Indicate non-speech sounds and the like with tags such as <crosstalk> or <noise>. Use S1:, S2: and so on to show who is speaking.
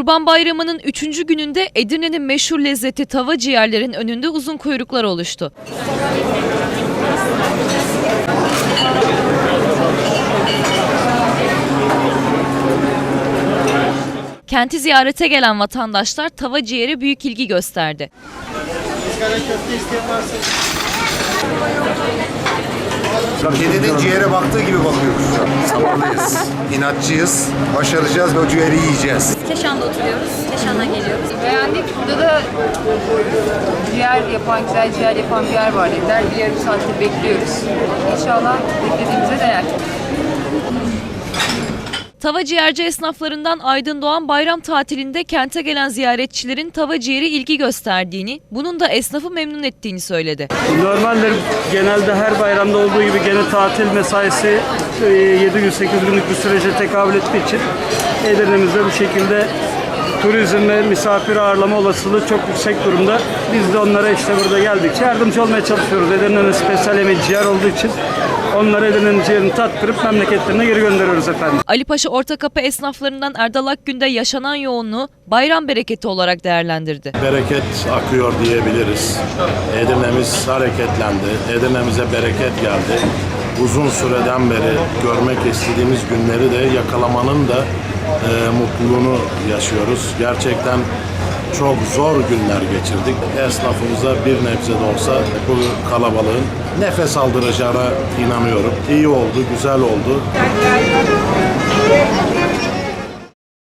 S1: Kurban Bayramı'nın 3. gününde Edirne'nin meşhur lezzeti tava ciğerlerin önünde uzun kuyruklar oluştu. Kenti ziyarete gelen vatandaşlar tava ciğere büyük ilgi gösterdi.
S2: Kedinin ciğere baktığı gibi bakıyoruz şu an. Sabırlıyız, <laughs> inatçıyız, başaracağız ve o ciğeri yiyeceğiz.
S3: Keşan'da oturuyoruz. Keşan'dan geliyoruz.
S4: Beğendik. Burada da ciğer yapan, güzel ciğer yapan bir yer var dediler. Bir yarım saattir bekliyoruz. İnşallah beklediğimize değer.
S1: Tava ciğerci esnaflarından Aydın Doğan bayram tatilinde kente gelen ziyaretçilerin tava ciğeri ilgi gösterdiğini, bunun da esnafı memnun ettiğini söyledi.
S5: Normalde genelde her bayramda olduğu gibi gene tatil mesaisi e, 7 gün 8 günlük bir sürece tekabül ettiği için Edirne'mizde bu şekilde turizm ve misafir ağırlama olasılığı çok yüksek durumda. Biz de onlara işte burada geldikçe yardımcı olmaya çalışıyoruz. Edirne'nin spesiyal yemeği ciğer olduğu için onlara Edirne'nin ciğerini tattırıp memleketlerine geri gönderiyoruz efendim.
S1: Ali Paşa Ortakapı esnaflarından Erdal Akgün'de yaşanan yoğunluğu bayram bereketi olarak değerlendirdi.
S6: bereket akıyor diyebiliriz. Edirne'miz hareketlendi. Edirne'mize bereket geldi. Uzun süreden beri görmek istediğimiz günleri de yakalamanın da e, mutluluğunu yaşıyoruz. Gerçekten çok zor günler geçirdik. Esnafımıza bir nebze de olsa bu kalabalığın nefes aldıracağına inanıyorum. İyi oldu, güzel oldu.